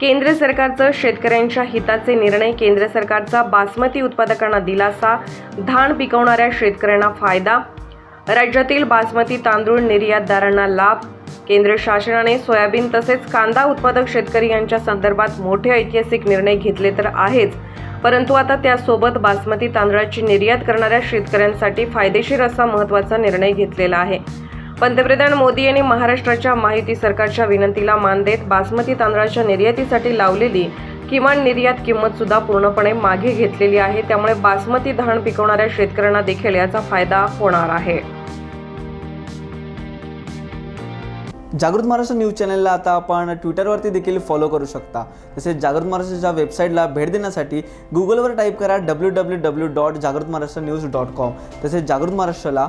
केंद्र सरकारचं शेतकऱ्यांच्या हिताचे निर्णय केंद्र सरकारचा बासमती उत्पादकांना दिलासा धान पिकवणाऱ्या शेतकऱ्यांना फायदा राज्यातील बासमती तांदूळ निर्यातदारांना लाभ केंद्र शासनाने सोयाबीन तसेच कांदा उत्पादक शेतकरी यांच्या संदर्भात मोठे ऐतिहासिक निर्णय घेतले तर आहेच. परंतु आता त्यासोबत बासमती तांदळाची निर्यात करणाऱ्या शेतकऱ्यांसाठी फायदेशीर असा महत्त्वाचा निर्णय घेतलेला आहे. पंतप्रधान मोदी यांनी महाराष्ट्राच्या माहिती सरकारच्या विनंतीला मान देत बासमती तांदळाच्या निर्यातीसाठी लावलेली किमान निर्यात किंमत सुद्धा पूर्णपणे मागे घेतलेली आहे. त्यामुळे बासमती धान पिकवणाऱ्या शेतकऱ्यांना देखील याचा फायदा होणार आहे. जागृत महाराष्ट्र न्यूज चॅनलला आता आपण ट्विटरवरती देखील फॉलो करू शकता. तसेच जागृत महाराष्ट्राच्या वेबसाईटला भेट देण्यासाठी गुगलवर टाईप करा डब्ल्यू डब्ल्यू डब्ल्यू डॉट जागृत महाराष्ट्र न्यूज डॉट कॉम तसेच जागृत महाराष्ट्राला